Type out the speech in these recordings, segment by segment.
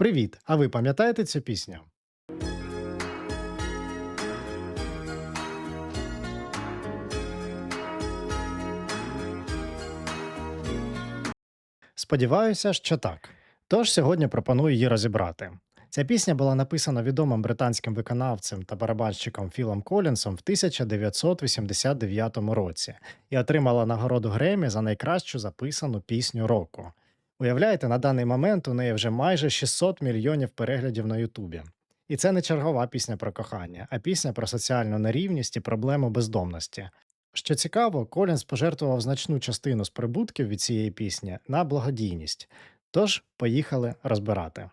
Привіт! А ви пам'ятаєте цю пісню? Сподіваюся, що так. Тож сьогодні пропоную її розібрати. Ця пісня була написана відомим британським виконавцем та барабанщиком Філом Колінсом в 1989 році і отримала нагороду Гремі за найкращу записану пісню року. Уявляєте, на даний момент у неї вже майже 600 мільйонів переглядів на Ютубі. І це не чергова пісня про кохання, а пісня про соціальну нерівність і проблему бездомності. Що цікаво, Колінс пожертвував значну частину з прибутків від цієї пісні на благодійність. Тож поїхали розбирати.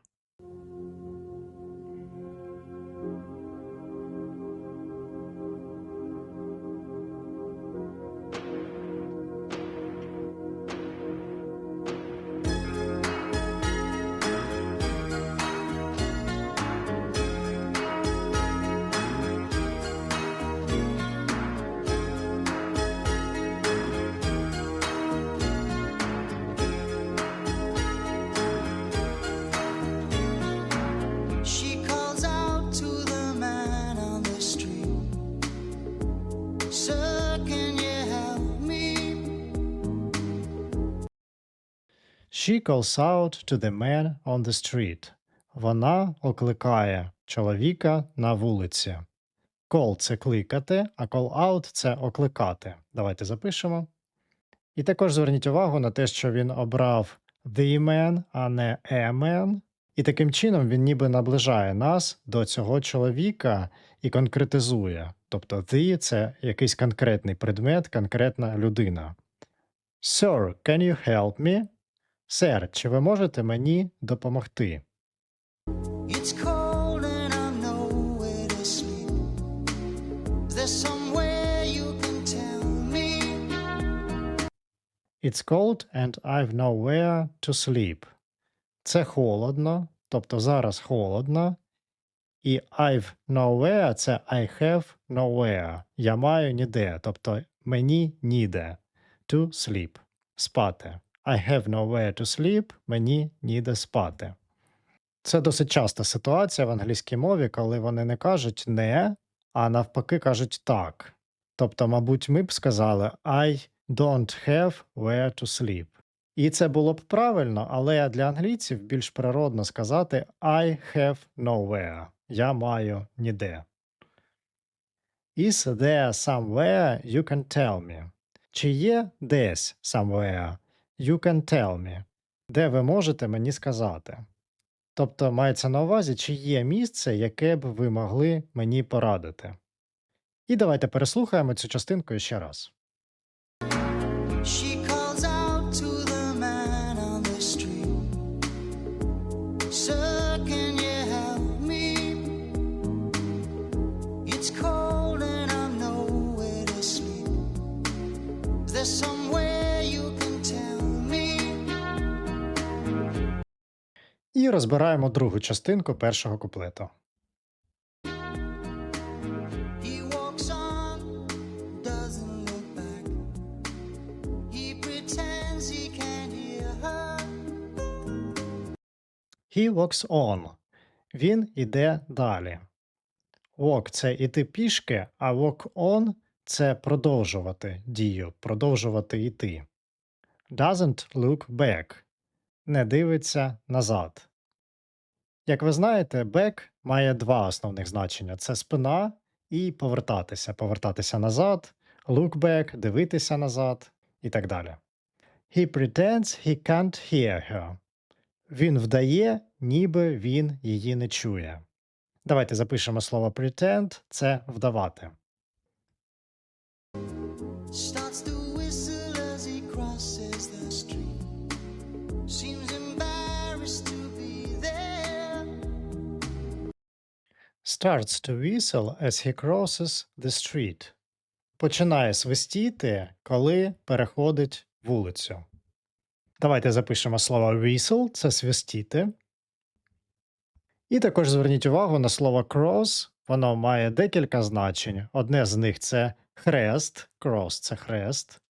She calls out to the man on the street. Вона окликає чоловіка на вулиці. Call – це кликати, а call out – це окликати. Давайте запишемо. І також зверніть увагу на те, що він обрав the man, а не a man. І таким чином він ніби наближає нас до цього чоловіка і конкретизує. Тобто the – це якийсь конкретний предмет, конкретна людина. Sir, can you help me? Сер, чи ви можете мені допомогти? It's cold and I've nowhere to sleep. Це холодно, тобто зараз холодно. І I've nowhere – це I have nowhere. Я маю ніде, тобто мені ніде. To sleep. Спати. I have nowhere to sleep, мені ніде спати. Це досить часта ситуація в англійській мові, коли вони не кажуть не, а навпаки кажуть так. Тобто, мабуть, ми б сказали I don't have where to sleep. І це було б правильно, але для англійців більш природно сказати I have nowhere. Я маю ніде. Is there somewhere you can tell me? Чи є десь somewhere you can tell me? Де ви можете мені сказати? Тобто мається на увазі, чи є місце, яке б ви могли мені порадити. І давайте переслухаємо цю частинку ще раз. She calls out to the man on the street. І розбираємо другу частинку першого куплету. He walks on. Він іде далі. Walk – це іти пішки, а walk on – це продовжувати дію, продовжувати йти. Doesn't look back. Не дивиться назад. Як ви знаєте, back має два основних значення: це спина і повертатися, повертатися назад, look back, дивитися назад і так далі. He pretends he can't hear her. Він вдає, ніби він її не чує. Давайте запишемо слово pretend – це вдавати. Starts to whistle as he crosses the street. Починає свистіти, коли переходить вулицю. Давайте запишемо слово whistle – це свистіти. І також зверніть увагу на слово cross. Воно має декілька значень. Одне з них це хрест, cross – це хрест.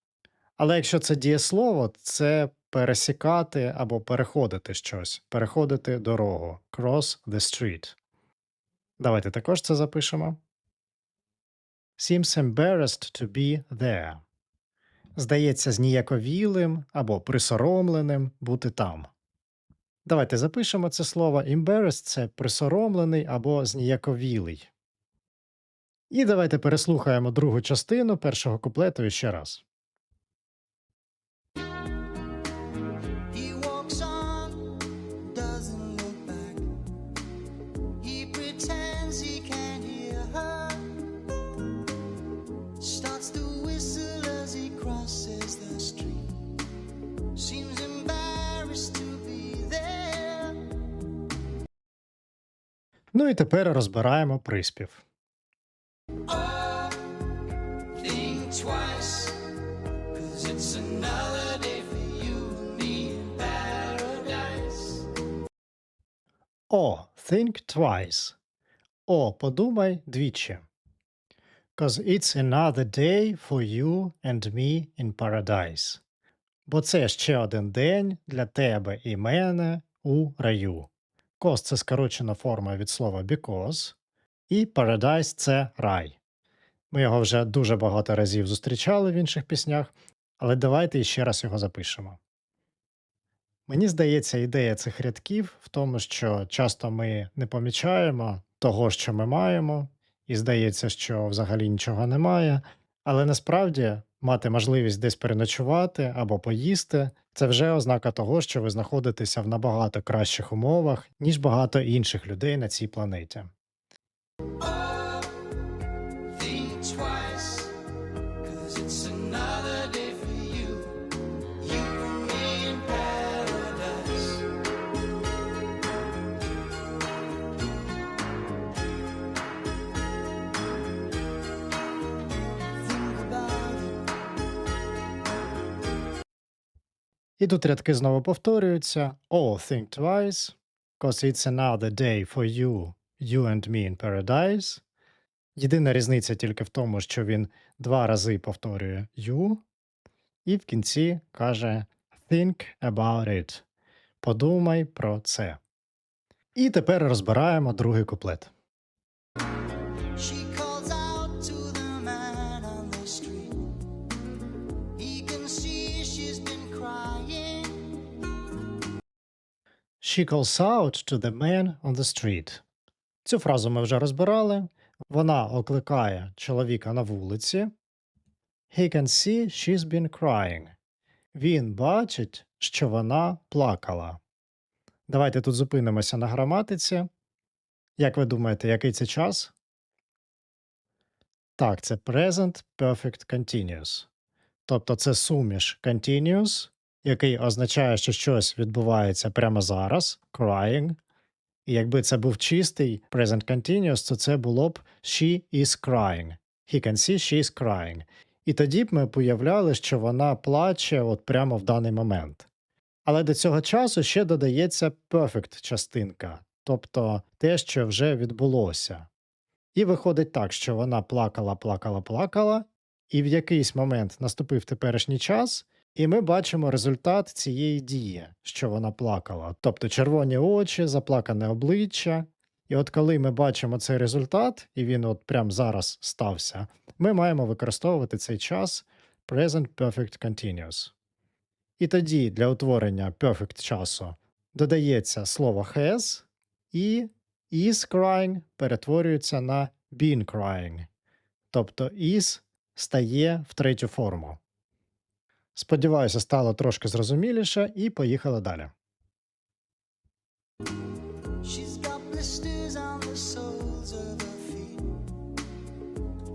Але якщо це дієслово, це пересікати або переходити щось, переходити дорогу. Cross the street. Давайте також це запишемо. Seems embarrassed to be there. Здається зніяковілим або присоромленим бути там. Давайте запишемо це слово. Embarrassed – це присоромлений або зніяковілий. І давайте переслухаємо другу частину першого куплету ще раз. Ну і тепер розбираємо приспів. Oh. О, think twice. О, подумай двічі. Cause it's another day for you and me in paradise. Бо це ще один день для тебе і мене у раю. Cause – це скорочена форма від слова because, і paradise – це рай. Ми його вже дуже багато разів зустрічали в інших піснях, але давайте ще раз його запишемо. Мені здається, ідея цих рядків в тому, що часто ми не помічаємо того, що ми маємо, і здається, що взагалі нічого немає. Але насправді мати можливість десь переночувати або поїсти це вже ознака того, що ви знаходитеся в набагато кращих умовах, ніж багато інших людей на цій планеті. І тут рядки знову повторюються. Oh, think twice, cause it's another day for you, you and me in paradise. Єдина різниця тільки в тому, що він два рази повторює you, і в кінці каже think about it. Подумай про це. І тепер розбираємо другий куплет. She calls out to the man on the street. Цю фразу ми вже розбирали. Вона окликає чоловіка на вулиці. He can see she's been crying. Він бачить, що вона плакала. Давайте тут зупинимося на граматиці. Як ви думаєте, який це час? Так, це present perfect continuous. Тобто це суміш continuous, який означає, що щось відбувається прямо зараз, crying. І якби це був чистий present continuous, то це було б she is crying. He can see she is crying. І тоді б ми б уявляли, що вона плаче от прямо в даний момент. Але до цього часу ще додається perfect частинка, тобто те, що вже відбулося. І виходить так, що вона плакала, плакала, плакала, і в якийсь момент наступив теперішній час, і ми бачимо результат цієї дії, що вона плакала. Тобто червоні очі, заплакане обличчя. І от коли ми бачимо цей результат, і він от прямо зараз стався, ми маємо використовувати цей час present perfect continuous. І тоді для утворення perfect часу додається слово has, і is crying перетворюється на been crying. Тобто is стає в третю форму. Сподіваюся, стало трошки зрозуміліше, і поїхали далі. She's got blisters on the soles of her feet.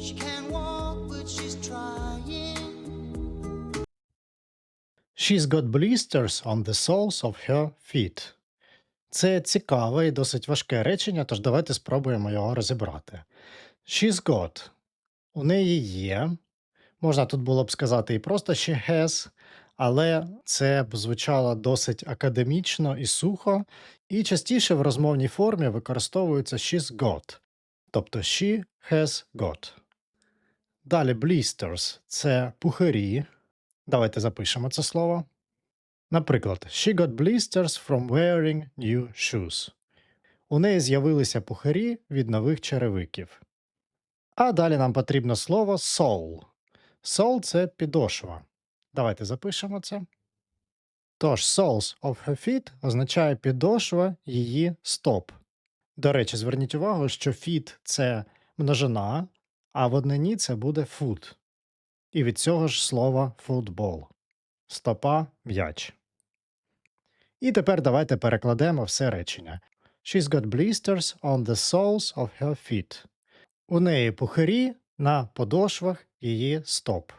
She can't walk, but she's got blisters on the soles of her feet. Це цікаве і досить важке речення, тож давайте спробуємо його розібрати. She's got. У неї є. Можна тут було б сказати і просто she has, але це б звучало досить академічно і сухо, і частіше в розмовній формі використовується she's got, тобто she has got. Далі blisters – це пухирі. Давайте запишемо це слово. Наприклад, She got blisters from wearing new shoes. У неї з'явилися пухарі від нових черевиків. А далі нам потрібно слово soul. Soul – це підошва. Давайте запишемо це. Тож soles of her feet означає підошва її стоп. До речі, зверніть увагу, що feet – це множина, а в однині це буде foot. І від цього ж слова футбол. Стопа м'яч. І тепер давайте перекладемо все речення. She's got blisters on the soles of her feet. У неї пухирі на подошвах її стоп.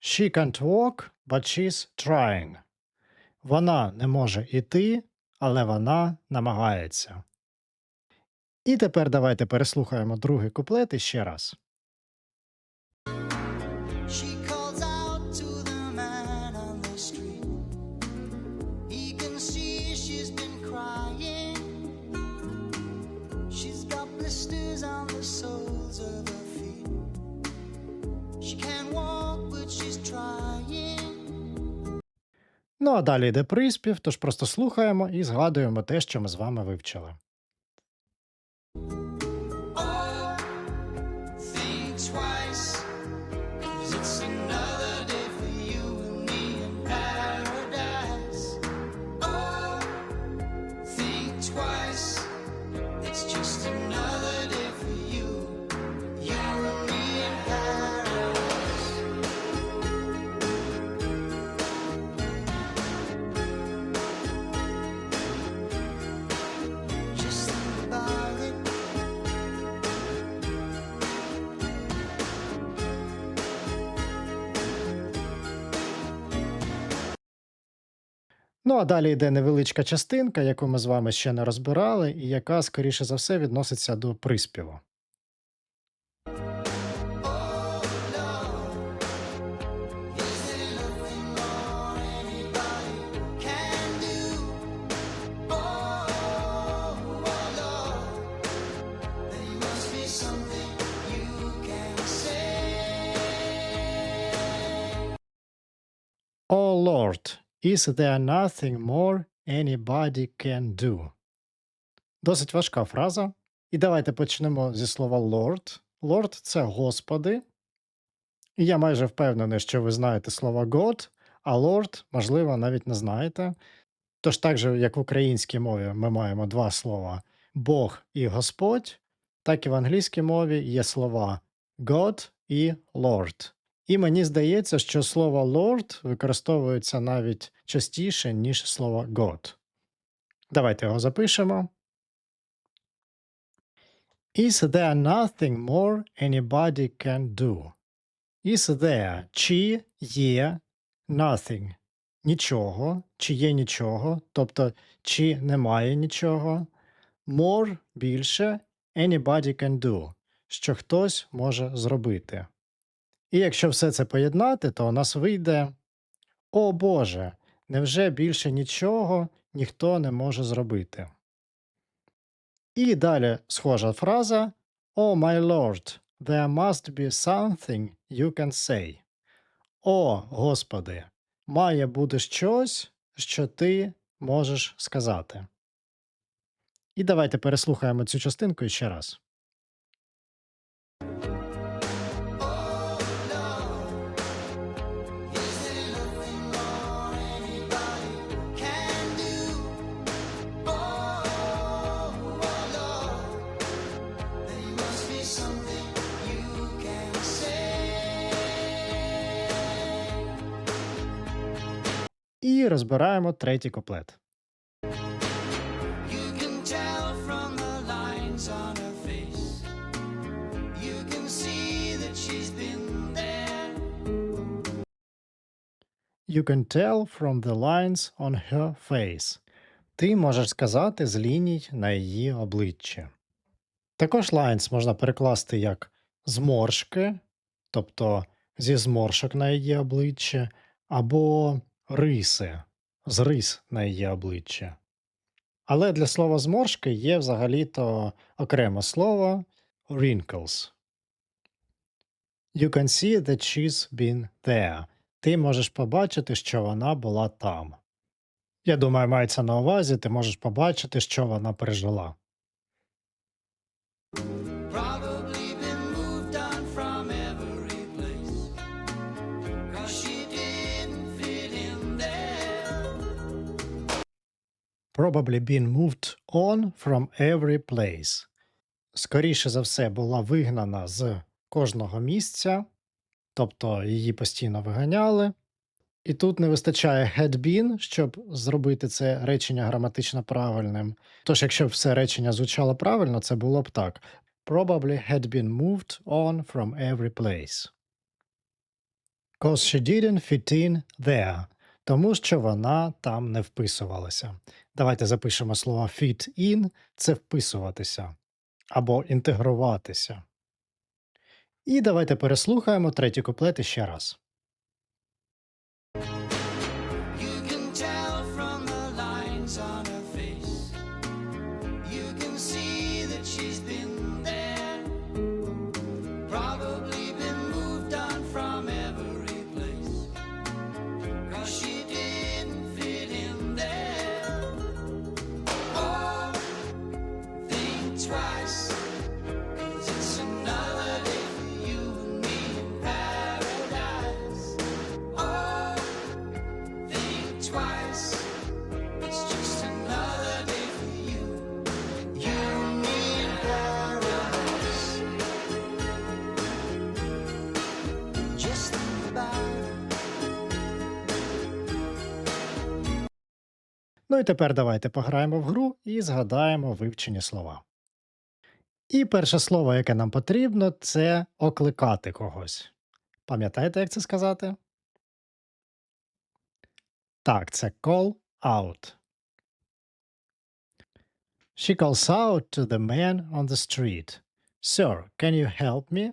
She can't walk, but she's trying. Вона не може йти, але вона намагається. І тепер давайте переслухаємо другий куплет іще раз. Ну а далі йде приспів, тож просто слухаємо і згадуємо те, що ми з вами вивчили. Ну а далі йде невеличка частинка, яку ми з вами ще не розбирали, і яка, скоріше за все, відноситься до приспіву. Do? Oh, oh Is there nothing more anybody can do? Досить важка фраза. І давайте почнемо зі слова Lord. Lord – це Господи. І я майже впевнений, що ви знаєте слово God, а Lord, можливо, навіть не знаєте. Тож так же, як в українській мові ми маємо два слова Бог і Господь, так і в англійській мові є слова God і Lord. І мені здається, що слово Lord використовується навіть частіше, ніж слово God. Давайте його запишемо. Is there nothing more anybody can do? Is there чи є nothing нічого, чи є нічого, тобто чи немає нічого. More більше anybody can do, що хтось може зробити. І якщо все це поєднати, то у нас вийде О Боже, невже більше нічого ніхто не може зробити. І далі схожа фраза Oh my lord, there must be something you can say. О, Господи, має бути щось, що ти можеш сказати. І давайте переслухаємо цю частинку ще раз. І розбираємо третій куплет. You can tell from the lines on her face. See that she's been there. You can tell from the lines on her face. Ти можеш сказати з ліній на її обличчі. Також lines можна перекласти як зморшки, тобто зі зморшок на її обличчі, або риси, з рис на її обличчі. Але для слова зморшки є взагалі-то окреме слово wrinkles. You can see that she's been there. ти можеш побачити, що вона була там. Я думаю, мається на увазі, ти можеш побачити, що вона пережила. Probably been moved on from every place. Скоріше за все, була вигнана з кожного місця, тобто її постійно виганяли. І тут не вистачає had been, щоб зробити це речення граматично правильним. Тож, якщо б все речення звучало правильно, це було б так: Probably had been moved on from every place. Cause she didn't fit in there. Тому що вона там не вписувалася. Давайте запишемо слово fit in це вписуватися або інтегруватися. І давайте переслухаємо третій куплет ще раз. Ну і тепер давайте пограємо в гру і згадаємо вивчені слова. І перше слово, яке нам потрібно, це окликати когось. Пам'ятаєте, як це сказати? Так, це call out. She calls out to the man on the street. Sir, can you help me?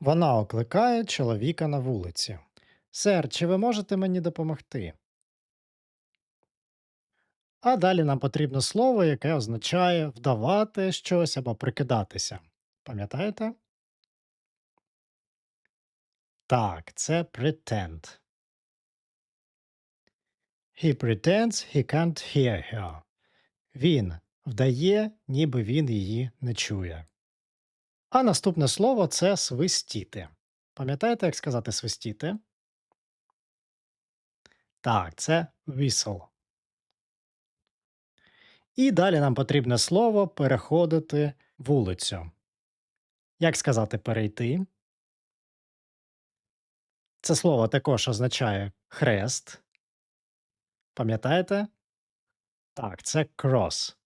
Вона окликає чоловіка на вулиці. Сер, чи ви можете мені допомогти? А далі нам потрібно слово, яке означає вдавати щось або прикидатися. Пам'ятаєте? Так, це pretend. He pretends he can't hear her. Він вдає, ніби він її не чує. А наступне слово це свистіти. Пам'ятаєте, як сказати свистіти? Так, це whistle. І далі нам потрібне слово переходити вулицю. Як сказати перейти? Це слово також означає хрест. Пам'ятаєте? Так, це cross.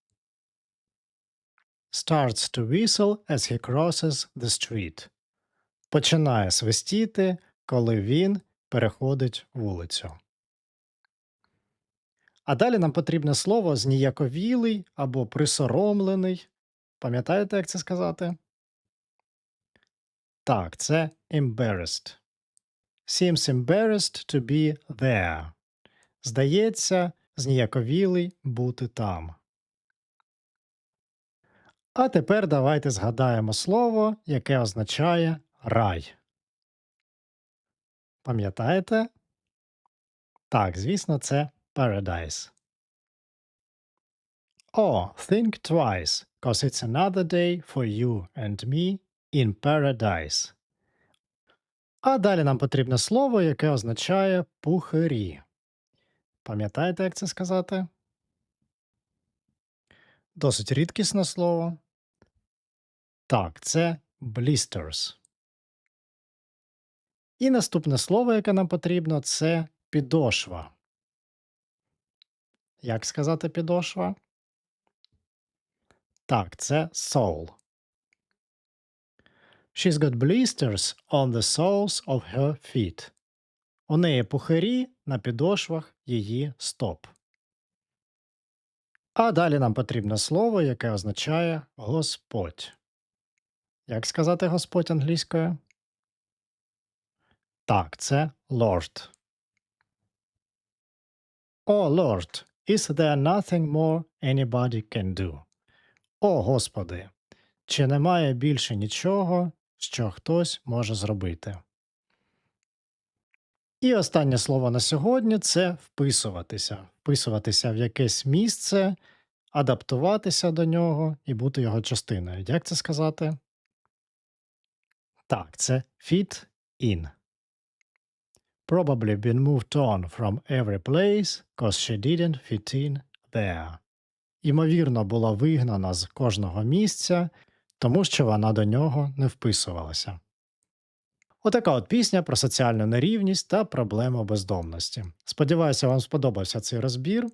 Starts to whistle as he crosses the street. Починає свистіти, коли він переходить вулицю. А далі нам потрібне слово зніяковілий або присоромлений. Пам'ятаєте, як це сказати? Так, це embarrassed. Seems embarrassed to be there. Здається, зніяковілий бути там. А тепер давайте згадаємо слово, яке означає рай. Пам'ятаєте? Так, звісно, це paradise. Oh, think twice, cause it's another day for you and me in paradise. А далі нам потрібне слово, яке означає пухирі. Пам'ятаєте, як це сказати? Досить рідкісне слово. Так, це blisters. І наступне слово, яке нам потрібно, це підошва. Як сказати підошва? Так, це sole. She's got blisters on the soles of her feet. У неї пухирі на підошвах її стоп. А далі нам потрібне слово, яке означає Господь. Як сказати Господь англійською? Так, це Lord. О, Lord, is there nothing more anybody can do? О, Господи, чи немає більше нічого, що хтось може зробити? І останнє слово на сьогодні це вписуватися. Вписуватися в якесь місце, адаптуватися до нього і бути його частиною. Як це сказати? Так, це fit in. Probably been moved on from every place, cause she didn't fit in there. Ймовірно, була вигнана з кожного місця, тому що вона до нього не вписувалася. Отака от пісня про соціальну нерівність та проблему бездомності. Сподіваюся, вам сподобався цей розбір.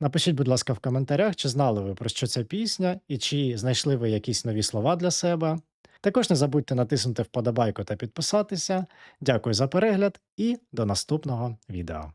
Напишіть, будь ласка, в коментарях, чи знали ви про що ця пісня і чи знайшли ви якісь нові слова для себе. Також не забудьте натиснути вподобайку та підписатися. Дякую за перегляд і до наступного відео.